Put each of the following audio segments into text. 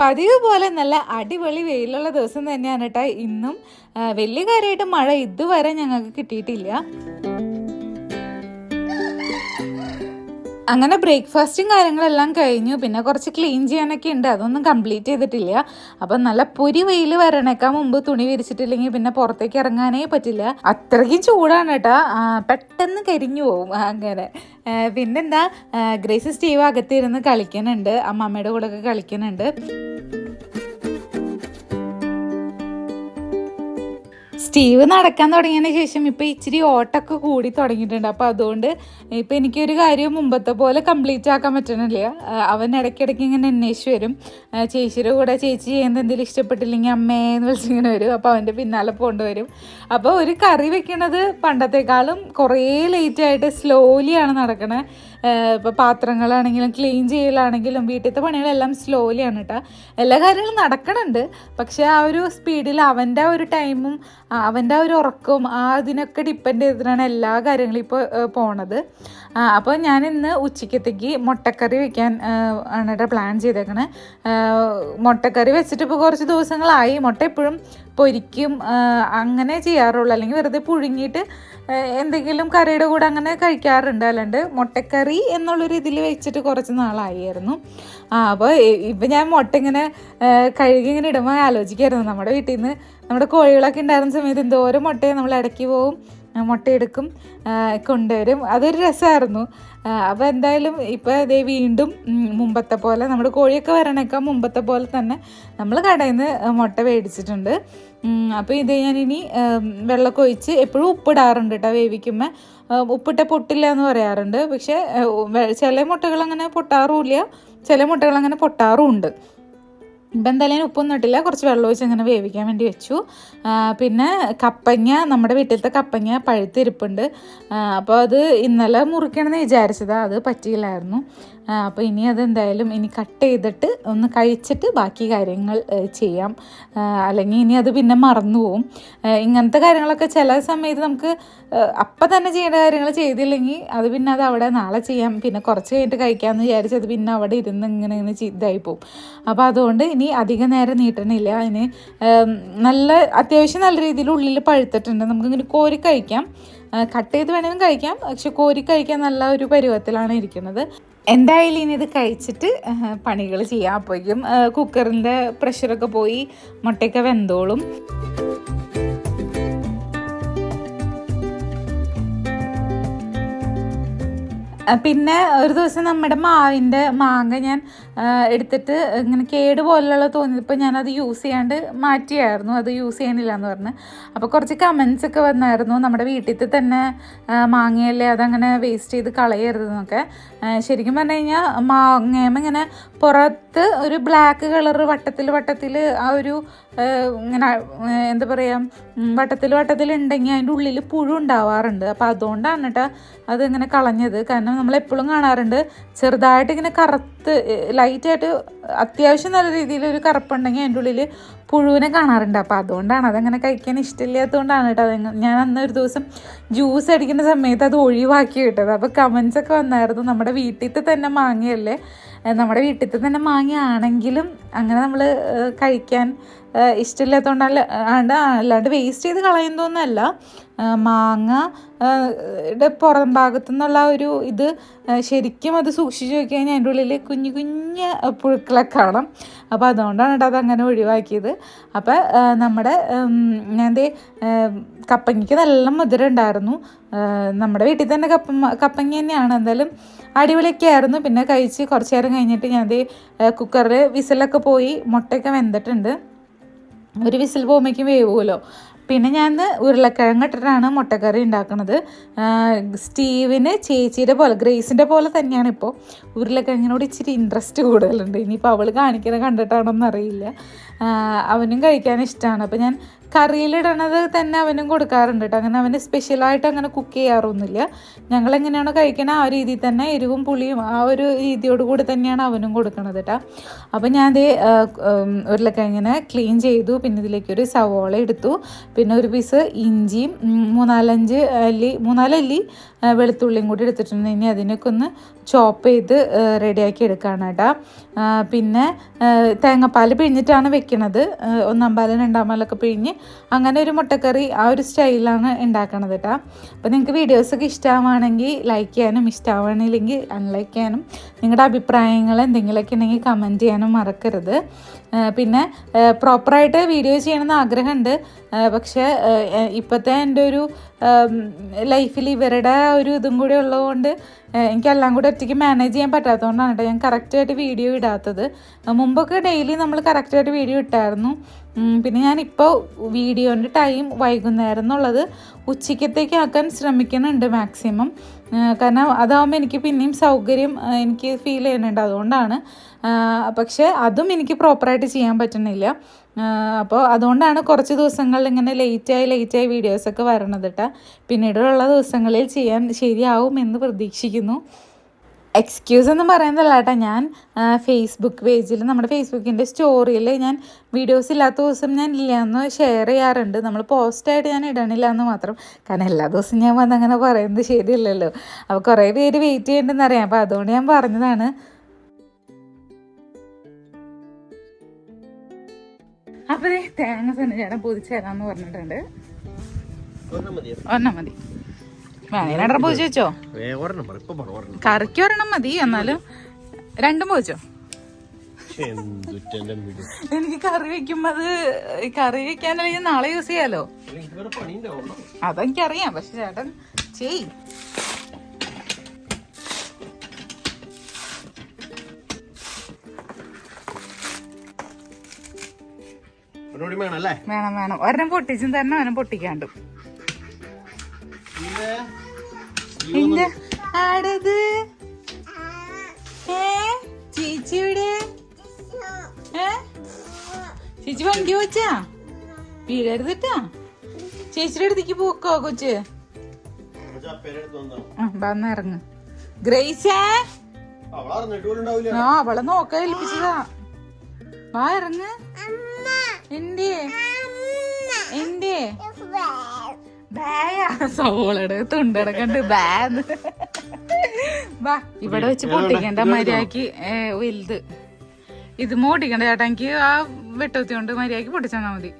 പതിവ് പോലെ നല്ല അടിപൊളി വെയിലുള്ള ദിവസം തന്നെയാണ് കേട്ടോ ഇന്നും വലിയ കാര്യമായിട്ട് മഴ ഇതുവരെ ഞങ്ങൾക്ക് കിട്ടിയിട്ടില്ല. അങ്ങനെ ബ്രേക്ക്ഫാസ്റ്റും കാര്യങ്ങളെല്ലാം കഴിഞ്ഞു. പിന്നെ കുറച്ച് ക്ലീൻ ചെയ്യാനൊക്കെ ഉണ്ട്. അതൊന്നും കംപ്ലീറ്റ് ചെയ്തിട്ടില്ല. അപ്പം നല്ല പൊരി വെയിൽ വരണേക്കാൾ മുമ്പ് തുണി വിരിച്ചിട്ടില്ലെങ്കിൽ പിന്നെ പുറത്തേക്ക് ഇറങ്ങാനേ പറ്റില്ല. അത്രയ്ക്കും ചൂടാണ് കേട്ടോ. പെട്ടെന്ന് കരിഞ്ഞു പോവും. അങ്ങനെ. പിന്നെന്താ? ഗ്രേസ് സ്റ്റീവ് അകത്തിരുന്ന് കളിക്കുന്നുണ്ട്. അമ്മമ്മയുടെ കൂടെ ഒക്കെ കളിക്കുന്നുണ്ട്. സ്റ്റീവ് നടക്കാൻ തുടങ്ങിയതിന് ശേഷം ഇപ്പം ഇച്ചിരി ഓട്ടൊക്കെ കൂടി തുടങ്ങിയിട്ടുണ്ട്. അപ്പോൾ അതുകൊണ്ട് ഇപ്പം എനിക്കൊരു കാര്യം മുമ്പത്തെ പോലെ കംപ്ലീറ്റ് ആക്കാൻ പറ്റണില്ല. അവൻ ഇടയ്ക്കിടയ്ക്ക് ഇങ്ങനെ അന്വേഷിച്ച് വരും. ചേച്ചിയുടെ കൂടെ ചേച്ചി ചെയ്യുന്ന എന്തെങ്കിലും ഇഷ്ടപ്പെട്ടില്ലെങ്കിൽ അമ്മേന്ന് വിളിച്ചിങ്ങനെ വരും. അപ്പോൾ അവന്റെ പിന്നാലെ പോകേണ്ടി വരും. അപ്പോൾ ഒരു കറി വെക്കണത് പണ്ടത്തെക്കാളും കുറേ ലേറ്റായിട്ട് സ്ലോലിയാണ് നടക്കണത് ഇപ്പോൾ പാത്രങ്ങളാണെങ്കിലും ക്ലീൻ ചെയ്യലാണെങ്കിലും വീട്ടിലത്തെ പണികളെല്ലാം സ്ലോലിയാണ് കേട്ടോ എല്ലാ കാര്യങ്ങളും നടക്കണുണ്ട്. പക്ഷേ ആ ഒരു സ്പീഡിൽ അവന്റെ ഒരു ടൈമും അവന്റെ ആ ഒരു ഉറക്കവും ആ അതിനൊക്കെ ഡിപ്പെൻഡ് ചെയ്തിട്ടാണ് എല്ലാ കാര്യങ്ങളും ഇപ്പോൾ പോണത്. അപ്പോൾ ഞാൻ ഇന്ന് ഉച്ചക്കത്തേക്ക് മുട്ടക്കറി വെക്കാൻ ആണ് പ്ലാൻ ചെയ്തേക്കണേ. മുട്ടക്കറി വെച്ചിട്ട് ഇപ്പോൾ കുറച്ച് ദിവസങ്ങളായി. മുട്ട എപ്പോഴും പൊരിക്കും അങ്ങനെ ചെയ്യാറുള്ളൂ. അല്ലെങ്കിൽ വെറുതെ പുഴുങ്ങിയിട്ട് എന്തെങ്കിലും കറിയുടെ കൂടെ അങ്ങനെ കഴിക്കാറുണ്ട്. അല്ലാണ്ട് മുട്ടക്കറി എന്നുള്ളൊരു ഇതിൽ വെച്ചിട്ട് കുറച്ച് നാളായിരുന്നു. അപ്പോൾ ഇപ്പം ഞാൻ മുട്ട ഇങ്ങനെ കഴുകി ഇങ്ങനെ ഇടുമ്പോൾ ആലോചിക്കായിരുന്നു. നമ്മുടെ വീട്ടിൽ നിന്ന് നമ്മുടെ കോഴികളൊക്കെ ഉണ്ടായിരുന്ന സമയത്ത് എന്തോരം മുട്ടയെ നമ്മൾ ഇടയ്ക്ക് പോവും മുട്ടയെടുക്കും കൊണ്ടുവരും. അതൊരു രസമായിരുന്നു. അപ്പോൾ എന്തായാലും ഇപ്പോൾ അതേ വീണ്ടും മുമ്പത്തെ പോലെ നമ്മുടെ കോഴിയൊക്കെ വരണേക്കാൾ മുമ്പത്തെ പോലെ തന്നെ നമ്മൾ കടയിൽ നിന്ന് മുട്ട മേടിച്ചിട്ടുണ്ട്. അപ്പോൾ ഇത് ഞാനിനി വെള്ളമൊക്കെ ഒഴിച്ച് എപ്പോഴും ഉപ്പിടാറുണ്ട് കേട്ടോ വേവിക്കുമ്പോൾ ഉപ്പിട്ട പൊട്ടില്ല എന്ന് പറയാറുണ്ട്. പക്ഷേ ചില മുട്ടകൾ അങ്ങനെ പൊട്ടാറുമില്ല. ചില മുട്ടകൾ അങ്ങനെ പൊട്ടാറുമുണ്ട്. ഇപ്പം എന്തായാലും ഉപ്പൊന്നും ഇട്ടില്ല. കുറച്ച് വെള്ളം ഒഴിച്ച് അങ്ങനെ വേവിക്കാൻ വേണ്ടി വെച്ചു. പിന്നെ കപ്പങ്ങ നമ്മുടെ വീട്ടിലത്തെ കപ്പങ്ങ പഴുത്തിരിപ്പുണ്ട്. അപ്പോൾ അത് ഇന്നലെ മുറിക്കണമെന്ന് വിചാരിച്ചതാണ് അത് പറ്റിയില്ലായിരുന്നു. അപ്പോൾ ഇനി അതെന്തായാലും ഇനി കട്ട് ചെയ്തിട്ട് ഒന്ന് കഴിച്ചിട്ട് ബാക്കി കാര്യങ്ങൾ ചെയ്യാം. അല്ലെങ്കിൽ ഇനി അത് പിന്നെ മറന്നു പോവും. ഇങ്ങനത്തെ കാര്യങ്ങളൊക്കെ ചില സമയത്ത് നമുക്ക് അപ്പം തന്നെ ചെയ്യേണ്ട കാര്യങ്ങൾ ചെയ്തില്ലെങ്കിൽ അത് പിന്നെ അത് അവിടെ നാളെ ചെയ്യാം. പിന്നെ കുറച്ച് കഴിഞ്ഞിട്ട് കഴിക്കാമെന്ന് വിചാരിച്ച് അത് പിന്നെ അവിടെ ഇരുന്ന് ഇങ്ങനെ ഇങ്ങനെ ഇതായി പോവും. അപ്പോൾ അതുകൊണ്ട് ഇനി അധികം നേരം നീട്ടണില്ല. അതിന് നല്ല അത്യാവശ്യം നല്ല രീതിയിൽ ഉള്ളിൽ പഴുത്തിട്ടുണ്ട്. നമുക്കിങ്ങനെ കോരി കഴിക്കാം. കട്ട് ചെയ്ത് വേണമെങ്കിലും കഴിക്കാം. പക്ഷെ കോരി കഴിക്കാൻ നല്ല ഒരു പരുവത്തിലാണ് ഇരിക്കുന്നത്. എന്തായാലും ഇനി ഇത് കഴിച്ചിട്ട് പണികൾ ചെയ്യാം അപ്പോഴേക്കും കുക്കറിന്റെ പ്രഷറൊക്കെ പോയി മുട്ടയൊക്കെ വെന്തോളും. പിന്നെ ഒരു ദിവസം നമ്മുടെ മാവിന്റെ മാങ്ങ ഞാൻ എടുത്തിട്ട് ഇങ്ങനെ കേട് പോലുള്ള തോന്നിയപ്പോൾ ഞാനത് യൂസ് ചെയ്യാണ്ട് മാറ്റിയായിരുന്നു. അത് യൂസ് ചെയ്യണില്ല എന്ന് പറഞ്ഞ്. അപ്പോൾ കുറച്ച് കമൻസ് ഒക്കെ വന്നായിരുന്നു. നമ്മുടെ വീട്ടിൽ തന്നെ മാങ്ങയല്ലേ അതങ്ങനെ വേസ്റ്റ് ചെയ്ത് കളയരുതെന്നൊക്കെ. ശരിക്കും പറഞ്ഞു കഴിഞ്ഞാൽ മാങ്ങയമ്മ ഇങ്ങനെ പുറത്ത് ഒരു ബ്ലാക്ക് കളർ വട്ടത്തിൽ വട്ടത്തിൽ ആ ഒരു ഇങ്ങനെ എന്താ പറയുക വട്ടത്തിൽ വട്ടത്തിൽ ഉണ്ടെങ്കിൽ അതിന്റെ ഉള്ളിൽ പുഴു ഉണ്ടാവാറുണ്ട്. അപ്പോൾ അതുകൊണ്ടാണ് കേട്ടോ അതിങ്ങനെ കളഞ്ഞത്. കാരണം നമ്മൾ എപ്പോഴും കാണാറുണ്ട്. ചെറുതായിട്ട് ഇങ്ങനെ കറുത്ത് ലൈറ്റായിട്ട് അത്യാവശ്യം നല്ല രീതിയിൽ ഒരു കറുപ്പുണ്ടെങ്കിൽ അതിന്റെ ഉള്ളിൽ പുഴുവിനെ കാണാറുണ്ട്. അപ്പോൾ അതുകൊണ്ടാണ് അതങ്ങനെ കഴിക്കാൻ ഇഷ്ടമില്ലാത്തതുകൊണ്ടാണ് കേട്ടോ അത്. ഞാൻ അന്ന് ഒരു ദിവസം ജ്യൂസ് അടിക്കുന്ന സമയത്ത് അത് ഒഴിവാക്കി കിട്ടത് അപ്പോൾ കമൻസൊക്കെ വന്നായിരുന്നു. നമ്മുടെ വീട്ടിൽ തന്നെ മാങ്ങയല്ലേ? നമ്മുടെ വീട്ടിൽ തന്നെ മാങ്ങയാണെങ്കിലും അങ്ങനെ നമ്മൾ കഴിക്കാൻ ഇഷ്ടമില്ലാത്തതുകൊണ്ടല്ല അല്ലാണ്ട് വേസ്റ്റ് ചെയ്ത് കളയുന്നതൊന്നുമല്ല മാങ്ങ യുടെ പുറം ഭാഗത്തു നിന്നുള്ള ഒരു ഇത് ശരിക്കും അത് സൂക്ഷിച്ച് നോക്കി കഴിഞ്ഞാൽ അതിന്റെ ഉള്ളിൽ കുഞ്ഞു കുഞ്ഞ് പുഴുക്കളൊക്കെ കാണാം. അപ്പോൾ അതുകൊണ്ടാണ് കേട്ടോ അതങ്ങനെ ഒഴിവാക്കിയത്. അപ്പോൾ നമ്മുടെ ഞാൻ എന്തേ കപ്പങ്ങിക്ക് നല്ല മധുരം ഉണ്ടായിരുന്നു. നമ്മുടെ വീട്ടിൽ തന്നെ കപ്പ കപ്പങ്ങ തന്നെയാണ്. എന്തായാലും അടിപൊളിയൊക്കെ ആയിരുന്നു. പിന്നെ കഴിച്ച് കുറച്ച് നേരം കഴിഞ്ഞിട്ട് ഞാൻ ദേ കുക്കറിൽ വിസിലൊക്കെ പോയി മുട്ടയൊക്കെ വെന്തിട്ടുണ്ട്. ഒരു വിസിൽ പോകുമ്പോഴേക്കും വേവുമല്ലോ. പിന്നെ ഞാൻ ഉരുളക്കിഴങ്ങ് ഇട്ടിട്ടാണ് മുട്ടക്കറി ഉണ്ടാക്കുന്നത് സ്റ്റീവിന് ചേച്ചിയുടെ പോലെ ഗ്രേസിന്റെ പോലെ തന്നെയാണ് ഇപ്പോൾ ഉരുളക്കിഴങ്ങിനോട് ഇച്ചിരി ഇൻട്രസ്റ്റ് കൂടുതലുണ്ട്. ഇനിയിപ്പോൾ അവൾ കാണിക്കുന്നത് കണ്ടിട്ടാണോ എന്നറിയില്ല അവനും കഴിക്കാൻ ഇഷ്ടമാണ് അപ്പോൾ ഞാൻ കറിയിലിടണത് തന്നെ അവനും കൊടുക്കാറുണ്ട് കേട്ടോ. അങ്ങനെ അവന് സ്പെഷ്യലായിട്ട് അങ്ങനെ കുക്ക് ചെയ്യാറൊന്നുമില്ല. ഞങ്ങൾ എങ്ങനെയാണോ കഴിക്കണത് ആ രീതിയിൽ തന്നെ എരിവും പുളിയും ആ ഒരു രീതിയോട് കൂടി തന്നെയാണ് അവനും കൊടുക്കണത് കേട്ടോ. അപ്പോൾ ഞാൻ അത് ആ, ഉം, ക്ലീൻ ചെയ്തു. പിന്നെ ഇതിലേക്ക് ഒരു സവോള എടുത്തു. പിന്നെ ഒരു പീസ് ഇഞ്ചിയും മൂന്നാലഞ്ച് അല്ലി മൂന്നാലല്ലി വെളുത്തുള്ളിയും കൂടി എടുത്തിട്ടുണ്ട്. ഇനി അതിനൊക്കെ ഒന്ന് ചോപ്പ് ചെയ്ത് റെഡിയാക്കി എടുക്കുകയാണ് കേട്ടോ. പിന്നെ തേങ്ങാപ്പാൽ പിഴിഞ്ഞിട്ടാണ് വെക്കണത്. ഒന്നാം പാലും രണ്ടാം പാലൊക്കെ പിഴിഞ്ഞ് അങ്ങനെ ഒരു മുട്ടക്കറി ആ ഒരു സ്റ്റൈലാണ് ഉണ്ടാക്കണത് കേട്ടോ അപ്പോൾ നിങ്ങൾക്ക് വീഡിയോസൊക്കെ ഇഷ്ടമാണെങ്കിൽ ലൈക്ക് ചെയ്യാനും ഇഷ്ടമാവണില്ലെങ്കിൽ അൺലൈക്ക് ചെയ്യാനും നിങ്ങളുടെ അഭിപ്രായങ്ങൾ എന്തെങ്കിലുമൊക്കെ ഉണ്ടെങ്കിൽ കമന്റ് ചെയ്യാനും മറക്കരുത്. പിന്നെ പ്രോപ്പറായിട്ട് വീഡിയോ ചെയ്യണമെന്ന് ആഗ്രഹമുണ്ട്. പക്ഷേ ഇപ്പോഴത്തെ എന്റെ ഒരു ലൈഫിൽ ഇവരുടെ ഒരു ഇതും കൂടി ഉള്ളതുകൊണ്ട് എനിക്കെല്ലാം കൂടി ഒറ്റയ്ക്ക് മാനേജ് ചെയ്യാൻ പറ്റാത്തതുകൊണ്ടാണ് കേട്ടോ ഞാൻ കറക്റ്റായിട്ട് വീഡിയോ ഇടാത്തത്. മുമ്പൊക്കെ ഡെയിലി നമ്മൾ കറക്റ്റായിട്ട് വീഡിയോ ഇട്ടായിരുന്നു. പിന്നെ ഞാനിപ്പോൾ വീഡിയോന്റെ ടൈം വൈകുന്നേരം എന്നുള്ളത് ഉച്ചയ്ക്കത്തേക്ക് ആക്കാൻ ശ്രമിക്കുന്നുണ്ട് മാക്സിമം കാരണം അതാവുമ്പോൾ എനിക്ക് പിന്നെയും സൗകര്യം എനിക്ക് ഫീൽ ചെയ്യുന്നുണ്ട്. അതുകൊണ്ടാണ് പക്ഷേ അതും എനിക്ക് പ്രോപ്പറായിട്ട് ചെയ്യാൻ പറ്റുന്നില്ല. അപ്പോൾ അതുകൊണ്ടാണ് കുറച്ച് ദിവസങ്ങളിൽ ഇങ്ങനെ ലേറ്റായി ലേറ്റായി വീഡിയോസൊക്കെ വരണത് കേട്ടോ പിന്നീടുള്ള ദിവസങ്ങളിൽ ചെയ്യാൻ ശരിയാവും എന്ന് പ്രതീക്ഷിക്കുന്നു. എക്സ്ക്യൂസ് എന്ന് പറയുന്നതല്ല കേട്ടോ ഞാൻ ഫേസ്ബുക്ക് പേജിൽ നമ്മുടെ ഫേസ്ബുക്കിന്റെ സ്റ്റോറിയിൽ ഞാൻ വീഡിയോസ് ഇല്ലാത്ത ദിവസം ഞാൻ ഇല്ലയെന്ന് ഷെയർ ചെയ്യാറുണ്ട്. നമ്മൾ പോസ്റ്റായിട്ട് ഞാൻ ഇടണില്ല എന്ന് മാത്രം. കാരണം എല്ലാ ദിവസവും ഞാൻ വന്ന് അങ്ങനെ പറയുന്നത് ശരിയല്ലല്ലോ. അപ്പോൾ കുറേ പേര് വെയിറ്റ് ചെയ്യണ്ടെന്ന് അറിയാം. അപ്പോൾ അതുകൊണ്ട് ഞാൻ പറഞ്ഞതാണ്. അപ്പോൾ ദേ തേങ്ങ സന്നിചാരം പൊതിച്ച് തരാമെന്ന് പറഞ്ഞിട്ടുണ്ട് ഒന്നാം ഒരെണ്ണം മതി. വേണേനടം പൊതിച്ച് വെച്ചോ? കറിക്ക് ഒരെണ്ണം മതി എന്നാലും രണ്ടും വീട് എനിക്ക് കറി വെക്കുമ്പോ അത് കറി വെക്കാനല്ലെങ്കിൽ നാളെ യൂസ് ചെയ്യാലോ? അതെനിക്കറിയാം പക്ഷെ ചേട്ടൻ ചെയ്. വേണം വേണം ഒരെണ്ണം പൊട്ടിച്ചും തന്നെ ഒരെണ്ണം പൊട്ടിക്കാണ്ടും. ആടത്. ഏ ചേച്ചി ഇവിടെ ഏ ചേച്ചി വണ്ടി വെച്ചാ വീഴരുതിട്ടാ? ചേച്ചിയുടെ അടുത്തേക്ക് പോക്കോ കൊച്ച്. വന്ന്? ഇറങ്ങ്. ഗ്രേസേ ആ അവളെ നോക്കാൻ ഏൽപ്പിച്ചതാ. വാ ഇറങ്ങ്. എന്റെ? എന്റെ? സവോളയുടെ തൊണ്ടടക്കണ്ട് ബാന്ന് വാ ഇവിടെ വെച്ച് പൊട്ടിക്കണ്ട മര്യാദയ്ക്ക് വലുത്. ഇത് മോട്ടിക്കണ്ട ചേട്ടാ എനിക്ക് ആ വെട്ടത്തി കൊണ്ട് മര്യാദയ്ക്ക് പൊട്ടിച്ചാ മതി.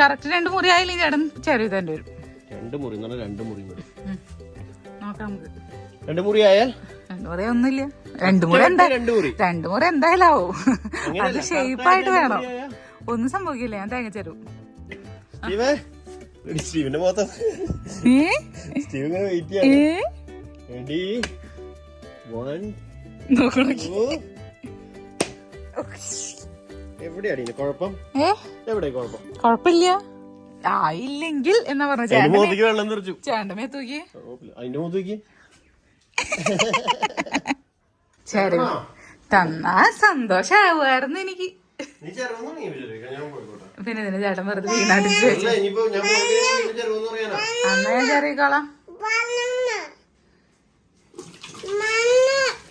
കറക്റ്റ് രണ്ട് മുറി. ആയില്ലേ ചേട്ടൻ ചെറിയ തന്നെ വരും. രണ്ട് മുറി രണ്ട് മുറി നോക്കാം നമുക്ക്. രണ്ട് മുറി ആയാൽ? രണ്ടു മുറി ഒന്നുമില്ല. രണ്ടു മുറി എന്താ രണ്ട് മുറി. എന്തായാലും ആവും അത് ഷേപ്പായിട്ട് വേണം. ഒന്നും സംഭവിക്കില്ല ഞാൻ തേങ്ങ ചേരും. എടി, സ്റ്റീവിന്റെ മുഖത്ത് സ്റ്റീവ് ഇങ്ങനെ വെയിറ്റ് ചെയ്യാം റെഡി വൺ എവിടെയാണ് കുഴപ്പം? എവിടെ കുഴപ്പം? ആയില്ലെങ്കിൽ എന്നാ പറഞ്ഞു? വെള്ളം ചേട്ടമേ തൂക്കി. അതിന്റെ തന്നാ സന്തോഷാവുമായിരുന്നു എനിക്ക്. നീ ചേർന്നു നീ ഞാൻ പോയിക്കോട്ടെ. പിന്നെ ഇതിന് ചേട്ടൻ വെറുതെ വെച്ചു ചെറുതെന്ന് പറയാനാ? അന്ന് ഞാൻ ചെറിയിക്കോളാം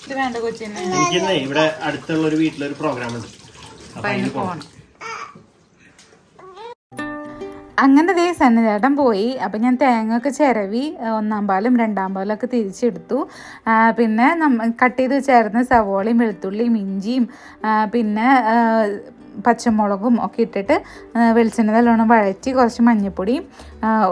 ഇത് വേണ്ട കൊച്ചിനെ എനിക്കിന്നേ ഇവിടെ അടുത്തുള്ള ഒരു വീട്ടിലൊരു പ്രോഗ്രാം ഉണ്ട്. അപ്പൊ അതിന് പോണം. അങ്ങനെ ദേ സന്നിചേട്ടൻ പോയി. അപ്പം ഞാൻ തേങ്ങ ഒക്കെ ചിരവി ഒന്നാം പാലും രണ്ടാം പാലും ഒക്കെ തിരിച്ചെടുത്തു. പിന്നെ നമ്മ കട്ട് ചെയ്ത് ചേർന്ന് സവോളയും വെളുത്തുള്ളിയും ഇഞ്ചിയും. പിന്നെ പച്ചമുളകും ഒക്കെ ഇട്ടിട്ട് വെളിച്ചെണ്ണ നല്ലോണം വഴറ്റി കുറച്ച് മഞ്ഞൾപ്പൊടിയും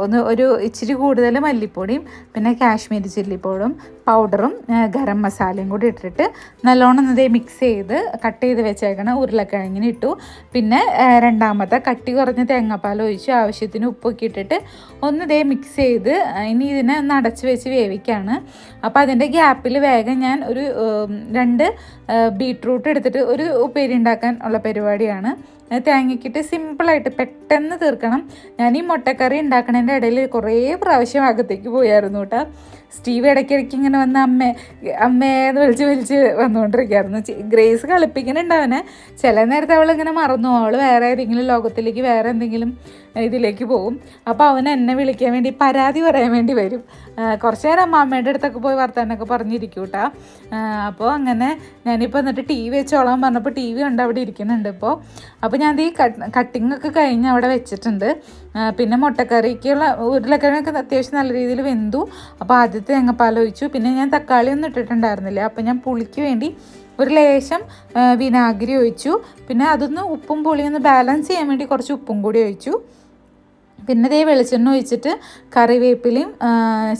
ഒന്ന് ഒരു ഇച്ചിരി കൂടുതൽ മല്ലിപ്പൊടിയും പിന്നെ കാശ്മീരി ചില്ലിപ്പൊടും പൗഡറും ഗരം മസാലയും കൂടി ഇട്ടിട്ട് നല്ലോണം ഇതേ മിക്സ് ചെയ്ത് കട്ട് ചെയ്ത് വെച്ചേക്കണ ഉരുളക്കിഴങ്ങിന് ഇട്ടു. പിന്നെ രണ്ടാമത്തെ കട്ടി കുറഞ്ഞ തേങ്ങാപ്പാൽ ഒഴിച്ച് ആവശ്യത്തിന് ഉപ്പൊക്കെ ഇട്ടിട്ട് ഒന്ന് ഇതേ മിക്സ് ചെയ്ത് ഇനി ഇതിനെ ഒന്ന് അടച്ച് വെച്ച് വേവിക്കുകയാണ് അപ്പോൾ അതിന്റെ ഗ്യാപ്പിൽ വേഗം ഞാൻ ഒരു രണ്ട് ബീട്രൂട്ട് എടുത്തിട്ട് ഒരു ഉപ്പേരി ഉണ്ടാക്കാൻ ഉള്ള പരിപാടിയാണ്. അത് തേങ്ങയ്ക്കിട്ട് സിമ്പിളായിട്ട് പെട്ടെന്ന് തീർക്കണം. ഞാൻ ഈ മുട്ടക്കറി ഉണ്ടാക്കണതിന്റെ ഇടയിൽ കുറേ പ്രാവശ്യം അകത്തേക്ക് പോയായിരുന്നു കേട്ടോ. സ്റ്റീവ് ഇടയ്ക്കിടയ്ക്ക് ഇങ്ങനെ വന്ന് അമ്മ അമ്മയെന്ന് വിളിച്ച് വിളിച്ച് വന്നുകൊണ്ടിരിക്കുകയായിരുന്നു. ഗ്രേസ് കളിപ്പിക്കുന്നുണ്ട് അവനെ. ചില നേരത്തെ അവൾ ഇങ്ങനെ മറന്നു. അവൾ വേറെ ഏതെങ്കിലും ലോകത്തിലേക്ക് വേറെ എന്തെങ്കിലും ഇതിലേക്ക് പോകും അപ്പോൾ അവൻ എന്നെ വിളിക്കാൻ വേണ്ടി പരാതി പറയാൻ വേണ്ടി വരും. കുറച്ച് നേരം അമ്മാമ്മയുടെ അടുത്തൊക്കെ പോയി വർത്താനൊക്കെ പറഞ്ഞിരിക്കും കേട്ടോ. അപ്പോൾ അങ്ങനെ ഞാനിപ്പോൾ എന്നിട്ട് ടി വി വെച്ചോളാൻ പറഞ്ഞപ്പോൾ ടി വി ഉണ്ട് അവിടെ ഇരിക്കുന്നുണ്ട് ഇപ്പോൾ അപ്പോൾ ഞാൻ ഈ കട്ടിംഗ് ഒക്കെ കഴിഞ്ഞ് അവിടെ വെച്ചിട്ടുണ്ട്. പിന്നെ മുട്ടക്കറിക്കുള്ള ഉരുളക്കിഴങ്ങൊക്കെ അത്യാവശ്യം നല്ല രീതിയിൽ വെന്തു. അപ്പോൾ ആദ്യത്തെ തേങ്ങാപ്പാൽ ഒഴിച്ചു. പിന്നെ ഞാൻ തക്കാളി ഒന്നും ഇട്ടിട്ടുണ്ടായിരുന്നില്ല. അപ്പോൾ ഞാൻ പുളിക്ക് വേണ്ടി ഒരു ലേശം വിനാഗിരി ഒഴിച്ചു. പിന്നെ അതൊന്ന് ഉപ്പും പുളിയൊന്ന് ബാലൻസ് ചെയ്യാൻ വേണ്ടി കുറച്ച് ഉപ്പും കൂടി ഒഴിച്ചു. പിന്നെ ഇതേ വെളിച്ചെണ്ണ ഒഴിച്ചിട്ട് കറിവേപ്പിലയും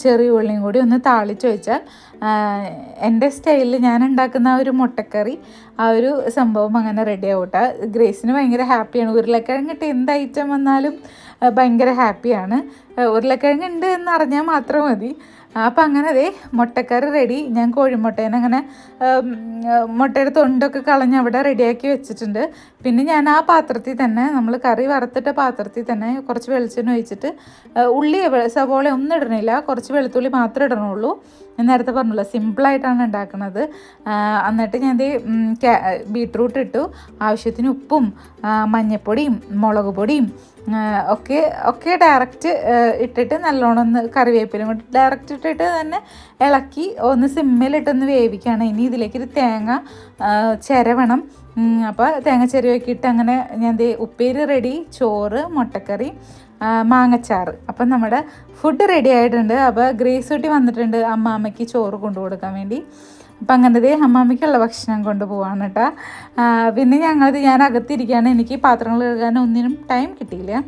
ചെറിയ ഉള്ളിയും കൂടി ഒന്ന് താളിച്ച് വെച്ചാൽ എന്റെ സ്റ്റൈലിൽ ഞാൻ ഉണ്ടാക്കുന്ന ആ ഒരു മുട്ടക്കറി ആ ഒരു സംഭവം അങ്ങനെ റെഡി ആവട്ടെ. ഗ്രേസിന് ഭയങ്കര ഹാപ്പിയാണ്. ഉരുളക്കിഴങ്ങ് ഇട്ട് എന്ത് ഐറ്റം വന്നാലും ഭയങ്കര ഹാപ്പിയാണ്. ഉരുളക്കിഴങ്ങ് ഉണ്ട് എന്ന് അറിഞ്ഞാൽ മാത്രം മതി. അപ്പം അങ്ങനെ അതെ മുട്ടക്കറി റെഡി ഞാൻ കോഴിമുട്ടേനെ അങ്ങനെ മുട്ടയുടെ തൊണ്ടൊക്കെ കളഞ്ഞ് അവിടെ റെഡിയാക്കി വെച്ചിട്ടുണ്ട്. പിന്നെ ഞാൻ ആ പാത്രത്തിൽ തന്നെ നമ്മൾ കറി വറുത്തിട്ട പാത്രത്തിൽ തന്നെ കുറച്ച് വെളിച്ചെണ്ണ ഒഴിച്ചിട്ട് ഉള്ളി സവോള ഒന്നും ഇടണില്ല. കുറച്ച് വെളുത്തുള്ളി മാത്രമേ ഇടണുള്ളൂ. ഞാൻ നേരത്തെ പറഞ്ഞല്ലോ സിമ്പിളായിട്ടാണ് ഉണ്ടാക്കുന്നത് എന്നിട്ട് ഞാൻ ഈ ബീട്രൂട്ട് ഇട്ടു. ആവശ്യത്തിന് ഉപ്പും മഞ്ഞൾപ്പൊടിയും മുളക് പൊടിയും ഒക്കെ ഒക്കെ ഡയറക്റ്റ് ഇട്ടിട്ട് നല്ലോണം ഒന്ന് കറിവേപ്പിലും കൂടി ഡയറക്റ്റ് ഇട്ടിട്ട് തന്നെ ഇളക്കി ഒന്ന് സിമ്മിലിട്ടൊന്ന് വേവിക്കുകയാണ്. ഇനി ഇതിലേക്ക് ഒരു തേങ്ങ ചിരവണം. അപ്പോൾ തേങ്ങ ചെറിയൊക്കെ ഇട്ട് അങ്ങനെ ഞാൻ ദേ ഉപ്പേരി റെഡി ചോറ് മുട്ടക്കറി മാങ്ങച്ചാറ്. അപ്പം നമ്മുടെ ഫുഡ് റെഡി ആയിട്ടുണ്ട്. അപ്പോൾ ഗ്രേസ് കുട്ടി വന്നിട്ടുണ്ട് അമ്മാമ്മയ്ക്ക് ചോറ് കൊണ്ടു കൊടുക്കാൻ വേണ്ടി. അപ്പം അങ്ങനത്തെ അമ്മാമ്മയ്ക്കുള്ള ഭക്ഷണം കൊണ്ടുപോവാണ് കേട്ടോ. പിന്നെ ഞങ്ങളത് ഞാൻ അകത്തിരിക്കുകയാണ് എനിക്ക് പാത്രങ്ങൾ കഴുകാൻ ഒന്നിനും ടൈം കിട്ടിയില്ല.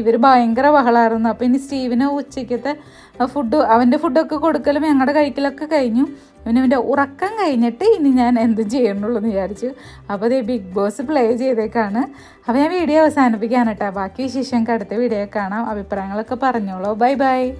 ഇവർ ഭയങ്കര ബഹളമായിരുന്നു അപ്പോൾ ഇനി സ്റ്റീവിന് ഉച്ചയ്ക്കത്തെ ഫുഡ് അവന്റെ ഫുഡൊക്കെ കൊടുക്കലും ഞങ്ങളുടെ കഴിക്കലൊക്കെ കഴിഞ്ഞു. പിന്നെ അവന്റെ ഉറക്കം കഴിഞ്ഞിട്ട് ഇനി ഞാൻ എന്ത് ചെയ്യണുള്ളൂ എന്ന് വിചാരിച്ചു. അപ്പോൾ അതേ ബിഗ് ബോസ് പ്ലേ ചെയ്തേക്കാണ്. അപ്പോൾ ഞാൻ വീഡിയോ അവസാനിപ്പിക്കാൻ കേട്ടോ. ബാക്കി വിശേഷം അടുത്ത വീഡിയോ കാണാം. അഭിപ്രായങ്ങളൊക്കെ പറഞ്ഞോളൂ. Bye bye